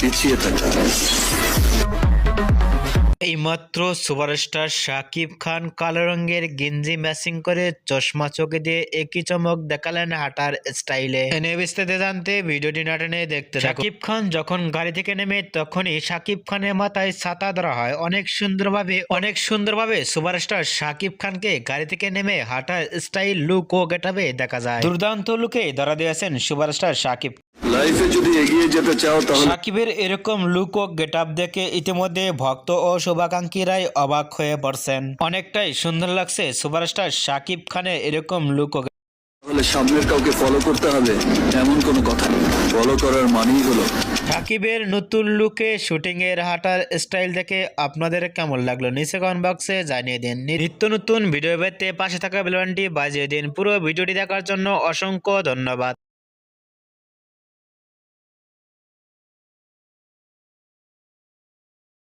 পিছিয়ে থাকা। এইমাত্র সুপারস্টার শাকিব খান কালো রঙের গেঞ্জি ম্যাচিং করে চশমা চোখে দিয়ে একই চমক দেখালেন হাঁটার স্টাইলে। বিস্তারিত জানতে ভিডিওটি না টেনে দেখতে থাকুন। শাকিব খান যখন গাড়ি থেকে নেমে তখনই শাকিব খানের মাথায় ছাতা ধরা হয়। অনেক সুন্দরভাবে অনেক সুন্দরভাবে সুপারস্টার শাকিব খানকে গাড়ি থেকে নেমে হাঁটার স্টাইল লুক ও গেটাবে দেখা যায়। দুর্দান্ত লুকে ধরা দিয়েছেন সুপারস্টার শাকিব। লাইফে যদি এগিয়ে যেতে চাও তাহলে সাকিবের এরকম লুক ও গেট আপ দেখে ইতিমধ্যে ভক্ত ও শুভাকাঙ্ক্ষীরাই অবাক হয়ে পড়ছেন। অনেকটাই সুন্দর লাগছে সুপারস্টার সাকিব খানের এরকম লুক ও তাহলে সামনের কাউকে ফলো করতে হবে এমন কোনো কথা নেই। ফলো করার মানেই হলো সাকিবের নতুন লুকে শুটিং এর হাঁটার স্টাইল দেখে আপনাদের কেমন লাগল? নিচে কমেন্ট বক্সে জানিয়ে দিন। নিত্য নতুন ভিডিও পেতে পাশে থাকা বেলবানটি বাজিয়ে দিন। পুরো ভিডিওটি দেখার জন্য অসংখ্য ধন্যবাদ।